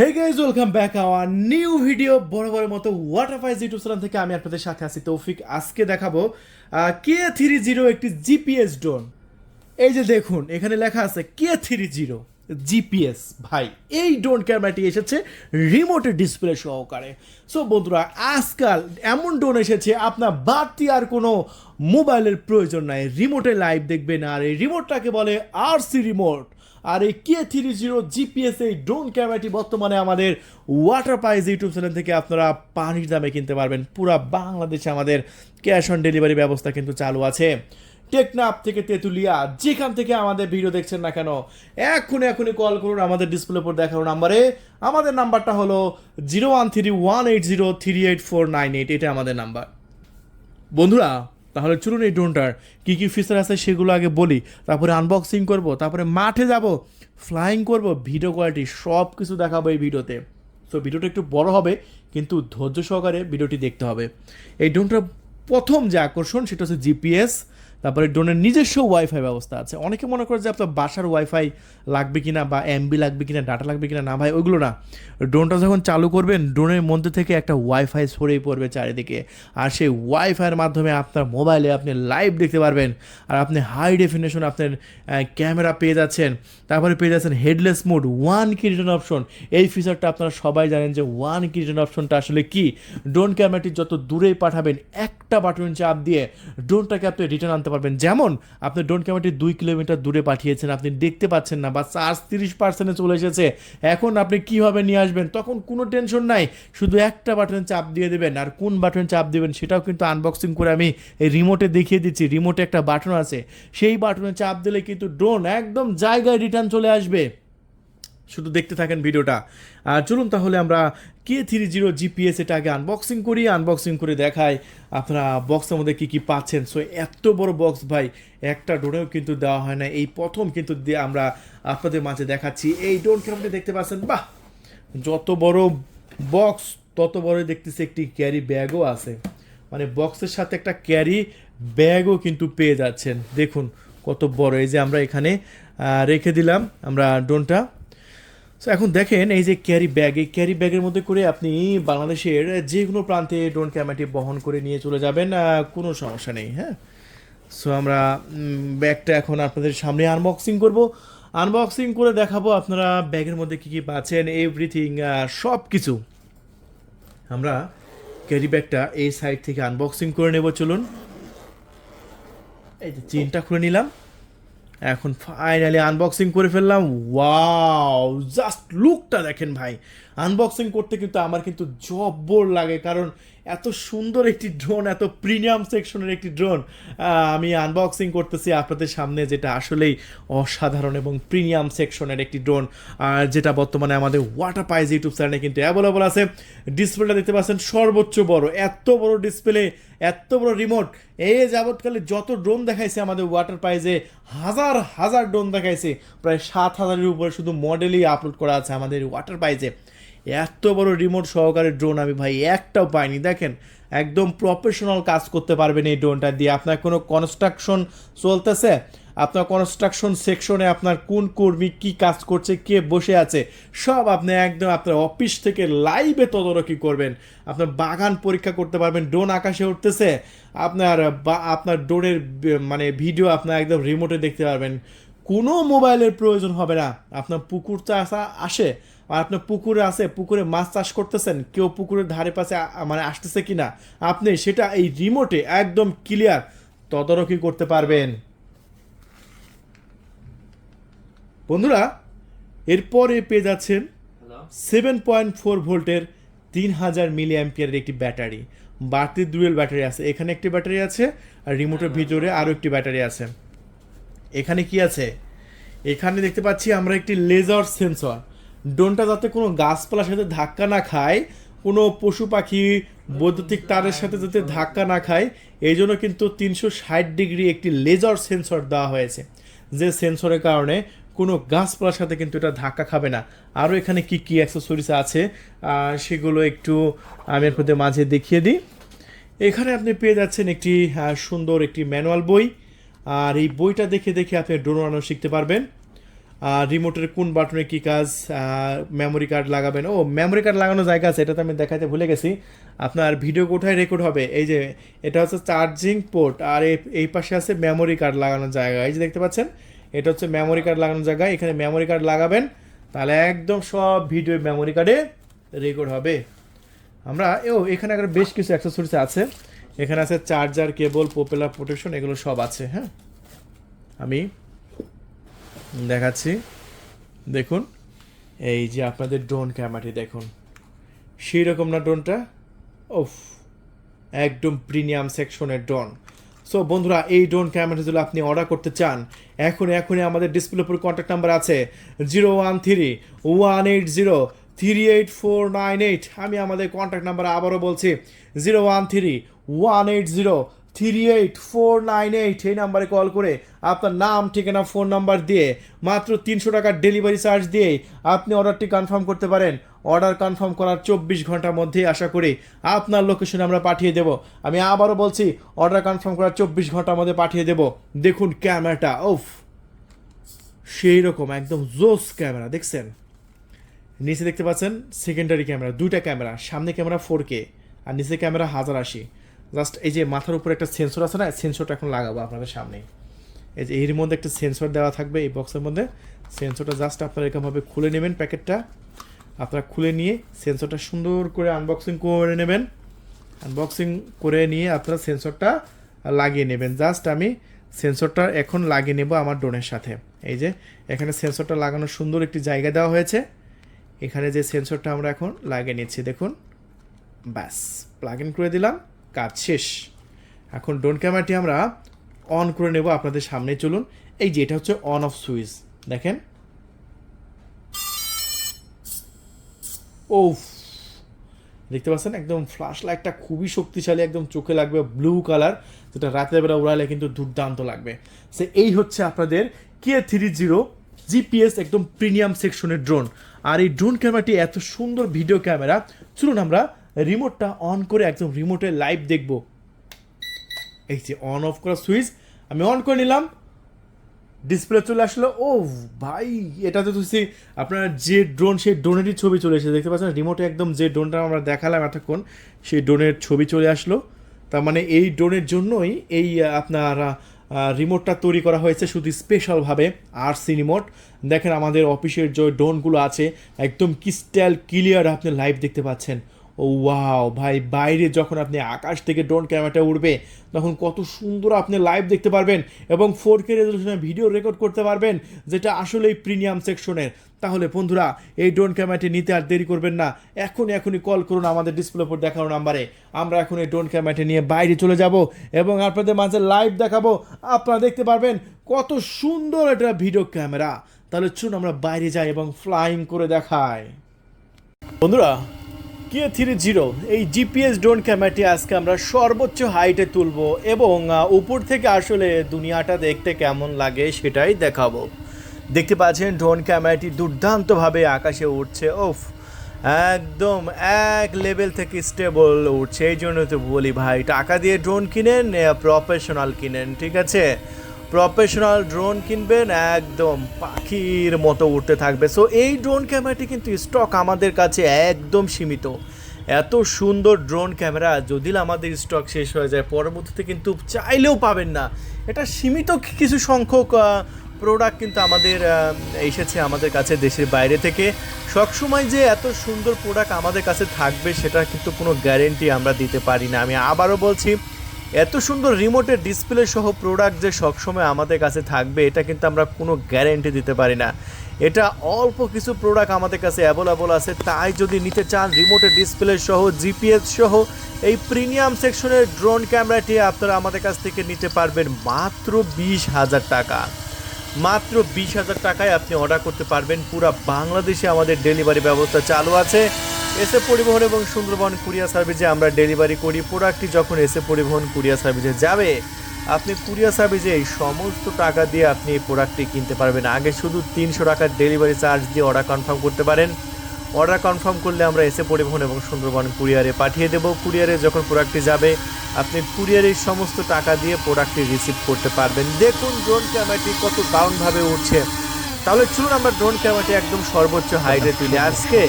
Hey guys welcome back our new video বড় বড় মতো ওয়াটার ফাইজ ইউটিউব চ্যানেল থেকে আমি আপনাদের সাথে আছি, তৌফিক। আজকে দেখাবো কে থ্রি জিরো একটি জিপিএস ড্রোন এই যে দেখুন, এখানে লেখা আছে কে থ্রি জিরো জিপিএস, ভাই, এই ড্রোন ক্যামেরাটি এসেছে রিমোটের ডিসপ্লে সহকারে। সো বন্ধুরা, আজকাল এমন ড্রোন এসেছে, আপনার বাড়তি আর কোনো মোবাইলের প্রয়োজন নাই। রিমোটে লাইভ দেখবেন, আর এই রিমোটটাকে বলে আরসি রিমোট আর এই কে থ্রি জিরো জিপিএস এই ড্রোন ক্যামেরাটি বর্তমানে আমাদের ওয়াটার প্রাইজ ইউটিউব চ্যানেল থেকে আপনারা পানির দামে কিনতে পারবেন। পুরা বাংলাদেশে আমাদের ক্যাশ অন ডেলিভারি ব্যবস্থা কিন্তু চালু আছে। টেকনাপ থেকে তেঁতুলিয়া, যেখান থেকে আমাদের ভিডিও দেখছেন না কেন এখনই এখনই কল করুন, আমাদের ডিসপ্লে উপর দেখানো নাম্বারে আমাদের নাম্বারটা হলো zero one three one eight zero three eight four nine eight এটা আমাদের নাম্বার বন্ধুরা, তাহলে চলুন এই ড্রোনটার কী কী ফিচার আছে সেগুলো আগে বলি, তারপরে আনবক্সিং করব, তারপরে মাঠে যাব ফ্লাইং করব ভিডিও কোয়ালিটি সব কিছু দেখাবো এই ভিডিওতে সো ভিডিওটা একটু বড় হবে, কিন্তু ধৈর্য সহকারে ভিডিওটি দেখতে হবে। এই ড্রোনটার প্রথম যে আকর্ষণ, সেটা হচ্ছে জিপিএস তারপরে ড্রোনের নিজস্ব ওয়াইফাই ব্যবস্থা আছে। অনেকে মনে করে যে আপনার বাসার ওয়াইফাই লাগবে কিনা বা এমবি লাগবে কিনা ডাটা লাগবে কিনা, না ভাই, ওইগুলো না। ড্রোনটা যখন চালু করবেন, ড্রোনের মধ্যে থেকে একটা ওয়াইফাই ছড়িয়ে পড়বে চারিদিকে। আর সেই ওয়াইফাইয়ের মাধ্যমে আপনার মোবাইলে আপনি লাইভ দেখতে পারবেন। আর আপনি হাই ডেফিনেশন আপনার ক্যামেরা পেয়ে যাচ্ছেন। তারপরে পেয়ে যাচ্ছেন headless mode one key option এই ফিচারটা আপনারা সবাই জানেন যে ওয়ান কি অপশনটা আসলে কি? ড্রোন ক্যামেরাটি যত দূরেই পাঠাবেন, একটা বাটন চাপ দিয়ে ড্রোনটাকে আপনি রিটার্ন আনতে পারবেন। যেমন, আপনি ড্রোন ক্যামেরাটি দুই কিলোমিটার দূরে পাঠিয়েছেন, আপনি দেখতে পাচ্ছেন না বা চার্জ তিরিশ পার্সেন্টে চলে এসেছে। এখন আপনি কীভাবে নিয়ে আসবেন? তখন কোনো টেনশন নাই। শুধু একটা বাটন চাপ দিয়ে দেবেন। আর কোন বাটন চাপ দেবেন সেটাও কিন্তু আনবক্সিং করে আমি এই রিমোটে দেখিয়ে দিচ্ছি। রিমোটে একটা বাটন আছে। সেই বাটনে চাপ দিলে কিন্তু ড্রোন একদম জায়গায় রিটার্ন চলে আসবে। শুধু দেখতে থাকেন ভিডিওটা। আর চলুন তাহলে আমরা কে থ্রি জিরো জিপিএস এটা আগে আনবক্সিং করি। আনবক্সিং করে দেখাই আপনারা বক্সের মধ্যে কী কী পাচ্ছেন। সো এত বড় বক্স ভাই, একটা ড্রোনেও কিন্তু দেওয়া হয় না। এই প্রথম কিন্তু দিয়ে আমরা আপনাদের মাঝে দেখাচ্ছি। এই ড্রোনকে আপনি দেখতে পাচ্ছেন? বাহ! যত বড় বক্স তত বড় দেখতেছি একটি ক্যারি ব্যাগও আছে। মানে বক্সের সাথে একটা ক্যারি ব্যাগও কিন্তু পেয়ে যাচ্ছেন। দেখুন কত বড়। এই যে আমরা এখানে রেখে দিলাম আমরা ড্রোনটা সো এখন দেখেন এই যে ক্যারি ব্যাগ এই ক্যারি ব্যাগের মধ্যে করে আপনি বাংলাদেশের যে কোনো প্রান্তে ড্রোন ক্যামেরাটি বহন করে নিয়ে চলে যাবেন কোনো সমস্যা নেই হ্যাঁ? সো আমরা ব্যাগটা এখন আপনাদের সামনে আনবক্সিং করব। আনবক্সিং করে দেখাবো আপনারা ব্যাগের মধ্যে কী কী পাচ্ছেন এভরিথিং সব কিছু আমরা ক্যারি ব্যাগটা এই সাইড থেকে আনবক্সিং করে নেব, চলুন। এই যে চেনটা খুলে নিলাম। এখন ফাইনালি আনবক্সিং করে ফেললাম। ওয়াও জাস্ট লুকটা দেখেন ভাই। আনবক্সিং করতে কিন্তু আমার কিন্তু জব্বর লাগে, কারণ এত সুন্দর একটি ড্রোন এত প্রিমিয়াম সেকশনের একটি ড্রোন আমি আনবক্সিং করতেছি আপনাদের সামনে, যেটা আসলেই অসাধারণ এবং প্রিমিয়াম সেকশনের একটি ড্রোন আর যেটা বর্তমানে আমাদের ওয়াটার পাইজ ইউটিউব চ্যানেলে কিন্তু অ্যাভেলেবল আছে। ডিসপ্লেটা দেখতে পাচ্ছেন, সর্বোচ্চ বড়, এত বড় ডিসপ্লে এত বড় রিমোট এই যাবৎকালে যত ড্রোন দেখাইছে আমাদের ওয়াটার প্রাইজে হাজার হাজার ড্রোন দেখাইছে। প্রায় সাত হাজারের উপরে শুধু মডেলই আপলোড করা আছে আমাদের ওয়াটার প্রাইজে এত বড় রিমোট সহকারে ড্রোন আমি ভাই একটাও পাইনি। দেখেন, একদম প্রফেশনাল কাজ করতে পারবেন এই ড্রোনটা দিয়ে। আপনার কোনো কনস্ট্রাকশন চলতেছে? আপনার কনস্ট্রাকশন সেকশনে আপনার কোন কর্মী কি কাজ করছে, কে বসে আছে, সব আপনি একদম আপনার অফিস থেকে লাইভে তদারকি করবেন। আপনার বাগান পরীক্ষা করতে পারবেন ড্রোন আকাশে উঠতেছে। আপনার বা, আপনার ড্রোনের মানে ভিডিও আপনার একদম রিমোটে দেখতে পারবেন। কোনো মোবাইলের প্রয়োজন হবে না। আপনার পুকুর চাষ আসে আর আপনার পুকুরে আছে পুকুরে মাছ চাষ করতেছেন কেউ পুকুরের ধারে পাশে মানে আসতেছে কিনা? আপনি সেটা এই রিমোটে একদম ক্লিয়ার তদারকি করতে পারবেন। বন্ধুরা এরপরে পেয়ে যাচ্ছেন সেভেন পয়েন্ট ফোর ভোল্টের তিন হাজার মিলি অ্যাম্পিয়ারের একটি ব্যাটারি। বাড়তি ডুয়েল ব্যাটারি আছে। এখানে একটি ব্যাটারি আছে আর রিমোটের ভিতরে আরও একটি ব্যাটারি আছে। এখানে কি আছে? এখানে দেখতে পাচ্ছি আমরা একটি লেজার সেন্সর ড্রোনটা যাতে কোনো গাছপালার সাথে ধাক্কা না খায়, কোনো পশু পাখি, বৈদ্যুতিক তারের সাথে যাতে ধাক্কা না খায়, এই জন্য কিন্তু তিনশো ষাট ডিগ্রি একটি লেজার সেন্সর দেওয়া হয়েছে। যে সেন্সরের কারণে কোনো গাছপালার সাথে কিন্তু এটা ধাক্কা খাবে না। আরও এখানে কি কি অ্যাক্সেসরিজ আছে সেগুলো একটু আমি আপনাদের মাঝে দেখিয়ে দিই। এখানে আপনি পেয়ে যাচ্ছেন একটি সুন্দর একটি ম্যানুয়াল বই। আর এই বইটা দেখে দেখে আপনি ড্রোন বানানো শিখতে পারবেন। আর রিমোটের কোন বাটনে কী কাজ মেমোরি কার্ড লাগাবেন? ও মেমোরি কার্ড লাগানো জায়গা আছে এটা তো আমি দেখাতে ভুলে গেছি। আপনার ভিডিও কোথায় রেকর্ড হবে? এই যে, এটা হচ্ছে চার্জিং পোর্ট আর এই পাশে আছে মেমোরি কার্ড লাগানোর জায়গা। এই যে দেখতে পাচ্ছেন, এটা হচ্ছে মেমোরি কার্ড লাগানোর জায়গা। এখানে মেমোরি কার্ড লাগাবেন, তাহলে একদম সব ভিডিও মেমোরি কার্ডে রেকর্ড হবে। আমরা, ও, এখানে আবার বেশ কিছু অ্যাক্সেসরিজ আছে। এখানে আছে চার্জার, কেবল পপুলার প্রোটেকশন, এগুলো সব আছে হ্যাঁ? আমি দেখাচ্ছি। দেখুন, এই যে আপনাদের ড্রোন ক্যামেরাটি দেখুন। সেই রকম না ড্রোনটা ওফ একদম প্রিমিয়াম সেকশনের ড্রোন সো বন্ধুরা, এই ড্রোন ক্যামেরা যদি আপনি অর্ডার করতে চান এখন এখনই আমাদের ডিসপ্লে উপর কন্ট্যাক্ট নাম্বার আছে। Zero one three one eight zero three eight four nine eight আমি আমাদের কন্ট্যাক্ট নাম্বার আবারও বলছি zero one three one eight zero three eight four nine eight এই নাম্বারে কল করে আপনার নাম, ঠিকানা ফোন নাম্বার দিয়ে মাত্র তিনশো টাকার ডেলিভারি চার্জ দিয়েই আপনি অর্ডারটি কনফার্ম করতে পারেন। অর্ডার কনফার্ম করার চব্বিশ ঘণ্টার মধ্যেই আশা করি আপনার লোকেশনে আমরা পাঠিয়ে দেব। আমি আবারও বলছি অর্ডার কনফার্ম করার চব্বিশ ঘণ্টার মধ্যে পাঠিয়ে দেব। দেখুন ক্যামেরাটা ওফ সেই রকম, একদম জোস ক্যামেরা দেখছেন? নিচে দেখতে পাচ্ছেন সেকেন্ডারি ক্যামেরা দুইটা ক্যামেরা সামনে ক্যামেরা ফোর কে আর নিচে ক্যামেরা হাজার আশি। জাস্ট এই যে মাথার উপরে একটা সেন্সর আছে না সেন্সরটা এখন লাগাবো আপনাদের সামনে এই যে এর মধ্যে একটা সেন্সর দেওয়া থাকবে, এই বক্সের মধ্যে। সেন্সরটা জাস্ট আপনারা এরকমভাবে খুলে নেবেন প্যাকেটটা। আপনারা খুলে নিয়ে সেন্সরটা সুন্দর করে আনবক্সিং করে নেবেন। আনবক্সিং করে নিয়ে আপনারা সেন্সরটা লাগিয়ে নেবেন। জাস্ট আমি সেন্সরটা এখন লাগিয়ে নেব আমার ড্রোনের সাথে। এই যে এখানে সেন্সরটা লাগানোর সুন্দর একটি জায়গা দেওয়া হয়েছে। এখানে যে সেন্সরটা আমরা এখন লাগিয়ে নিচ্ছি, দেখুন। ব্যাস প্লাগ ইন করে দিলাম। কাজ শেষ। এখন ড্রোন ক্যামেরাটি আমরা অন করে নেব আপনাদের সামনে, চলুন। এই যে এটা হচ্ছে অন অফ সুইচ দেখেন। ও দেখতে পাচ্ছেন? একদম ফ্ল্যাশ লাইটটা খুবই শক্তিশালী, একদম চোখে লাগবে ব্লু কালার যেটা রাতের বেলা উড়ালে কিন্তু দুর্দান্ত লাগবে। সে এই হচ্ছে আপনাদের কে থ্রি জিরো জিপিএস একদম প্রিমিয়াম সেকশনের ড্রোন আর এই ড্রোন ক্যামেরাটি এত সুন্দর ভিডিও ক্যামেরা চলুন আমরা রিমোটটা অন করে একদম রিমোটে লাইভ দেখব। এই যে অন অফ করা সুইচ আমি অন করে নিলাম। ডিসপ্লে চলে আসলো। ও ভাই, এটাতে তো সে আপনার যে ড্রোন সেই ড্রোনেরই ছবি চলে এসেছে। দেখতে পাচ্ছেন রিমোটে একদম যে ড্রোনটা আমরা দেখালাম এতক্ষণ, সেই ড্রোনের ছবি চলে আসলো। তার মানে এই ড্রোনের জন্যই এই আপনার রিমোটটা তৈরি করা হয়েছে শুধু স্পেশালভাবে আর সি রিমোট দেখেন আমাদের অফিসের যে ড্রোনগুলো আছে, একদম ক্রিস্টাল ক্লিয়ার আপনি লাইভ দেখতে পাচ্ছেন। ওয়াও, ভাই, বাইরে যখন আপনি আকাশ থেকে ড্রোন ক্যামেরাটা উঠবে তখন কত সুন্দর আপনি লাইভ দেখতে পারবেন এবং ফোর কে রেজলিউশনে ভিডিও রেকর্ড করতে পারবেন, যেটা আসলেই প্রিমিয়াম সেকশনের তাহলে বন্ধুরা, এই ড্রোন ক্যামেরাটি নিতে আর দেরি করবেন না। এখনই এখনই কল করুন আমাদের ডিসপ্লে উপর দেখানো নাম্বারে আমরা এখন এই ড্রোন ক্যামেরাটি নিয়ে বাইরে চলে যাব এবং আপনাদের মাঝে লাইভ দেখাবো। আপনারা দেখতে পারবেন কত সুন্দর এটা ভিডিও ক্যামেরা তাহলে চুন আমরা বাইরে যাই এবং ফ্লাইং করে দেখাই। বন্ধুরা কে থ্রি জিরো এই জিপিএস ড্রোন ক্যামেরাটি আজকে আমরা সর্বোচ্চ হাইটে তুলবো এবং উপর থেকে আসলে দুনিয়াটা দেখতে কেমন লাগে সেটাই দেখাবো। দেখতে পাচ্ছেন ড্রোন ক্যামেরাটি দুর্দান্তভাবে আকাশে উঠছে ওফ একদম এক লেভেল থেকে স্টেবল উঠছে এই জন্য তো বলি ভাই, টাকা দিয়ে ড্রোন কিনেন প্রফেশনাল কিনেন, ঠিক আছে? প্রফেশনাল ড্রোন কিনবেন, একদম পাখির মতো উঠতে থাকবে। সো এই ড্রোন ক্যামেরাটি কিন্তু স্টক আমাদের কাছে একদম সীমিত। এত সুন্দর ড্রোন ক্যামেরা যদি আমাদের স্টক শেষ হয়ে যায়, পরবর্তীতে কিন্তু চাইলেও পাবেন না। এটা সীমিত কিছু সংখ্যক প্রোডাক্ট কিন্তু আমাদের এসেছে আমাদের কাছে দেশের বাইরে থেকে। সবসময় যে এত সুন্দর প্রোডাক্ট আমাদের কাছে থাকবে সেটা কিন্তু কোনো গ্যারেন্টি আমরা দিতে পারি না। আমি আবারও বলছি এত সুন্দর রিমোটের ডিসপ্লে সহ প্রোডাক্ট যে সবসময় আমাদের কাছে থাকবে, এটা কিন্তু আমরা কোনো গ্যারেন্টি দিতে পারি না। এটা অল্প কিছু প্রোডাক্ট আমাদের কাছে অ্যাভেলেবল আছে, তাই যদি নিতে চান রিমোটের ডিসপ্লে সহ জিপিএস সহ, এই প্রিমিয়াম সেকশনের ড্রোন ক্যামেরাটি আপনারা আমাদের কাছ থেকে নিতে পারবেন মাত্র বিশ হাজার টাকা। মাত্র বিশ হাজার টাকায় আপনি অর্ডার করতে পারবেন, পুরো বাংলাদেশে আমাদের ডেলিভারি ব্যবস্থা চালু আছে। এসে পরিবহন এবং সুন্দরবন কুরিয়ার সার্ভিসে আমরা ডেলিভারি করি। প্রোডাক্টটি যখন এসে পরিবহন কুরিয়ার সার্ভিসে যাবে, আপনি কুরিয়ার সার্ভিসে এই সমস্ত টাকা দিয়ে আপনি এই প্রোডাক্টটি কিনতে পারবেন। আগে শুধু তিনশো টাকার ডেলিভারি চার্জ দিয়ে অর্ডার কনফার্ম করতে পারেন। অর্ডার কনফার্ম করলে আমরা এসে পরিবহন এবং সুন্দরবন কুরিয়ারে পাঠিয়ে দেব। কুরিয়ারে যখন প্রোডাক্টটি যাবে, আপনি কুরিয়ারের সমস্ত টাকা দিয়ে প্রোডাক্টটি রিসিভ করতে পারবেন। দেখুন ড্রোন ক্যামেরাটি কত দারুণভাবে উঠছে তাহলে চলুন আমরা ড্রোন ক্যামেরাটি একদম সর্বোচ্চ হাইটে তুলি। আজকে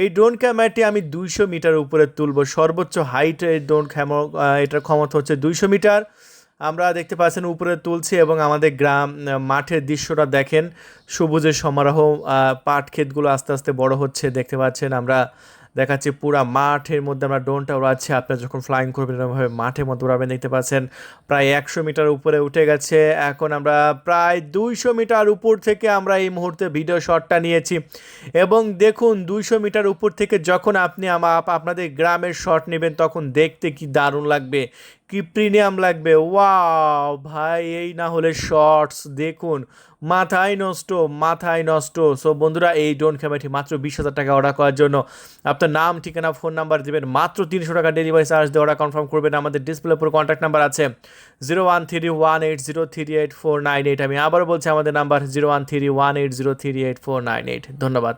এই ড্রোন ক্যামেরাটি আমি দুইশো মিটার উপরে তুলব। সর্বোচ্চ হাইট এই ড্রোন ক্যামেরা এটার ক্ষমতা হচ্ছে দুইশো মিটার। আমরা দেখতে পাচ্ছেন উপরে তুলছি এবং আমাদের গ্রাম মাঠের দৃশ্যটা দেখেন। সবুজের সমারোহ পাট ক্ষেতগুলো আস্তে আস্তে বড় হচ্ছে, দেখতে পাচ্ছেন আমরা। দেখাচ্ছি পুরা মাঠের মধ্যে আমরা ড্রোনটা উড়াচ্ছি। আপনারা যখন ফ্লাইং করবেন, এরকমভাবে মাঠের মধ্যে উড়াবেন, দেখতে পাচ্ছেন প্রায় একশো মিটার উপরে উঠে গেছে। এখন আমরা প্রায় দুইশো মিটার উপর থেকে আমরা এই মুহূর্তে ভিডিও শটটা নিয়েছি। এবং দেখুন, দুইশো মিটার উপর থেকে যখন আপনি আপনাদের গ্রামের শট নেবেন, তখন দেখতে কি দারুণ লাগবে। কি প্রিমিয়াম লাগবে। ওয়াও, ভাই, এই না হলে শর্টস, দেখুন, মাথায় নষ্ট মাথায় নষ্ট। সো বন্ধুরা, এই ড্রোন ক্যামেরাটি মাত্র বিশ হাজার টাকা অর্ডার করার জন্য। আপনার নাম, ঠিকানা ফোন নাম্বার দেবেন, মাত্র তিনশো টাকা ডেলিভারি চার্জ দিয়ে অর্ডার কনফার্ম করবেন। আমাদের ডিসপ্লে উপর কন্ট্যাক্ট নাম্বার আছে। Zero one three one eight zero three eight four nine eight আমি আবারও বলছি, আমাদের number zero one three one eight zero three eight four nine eight ধন্যবাদ।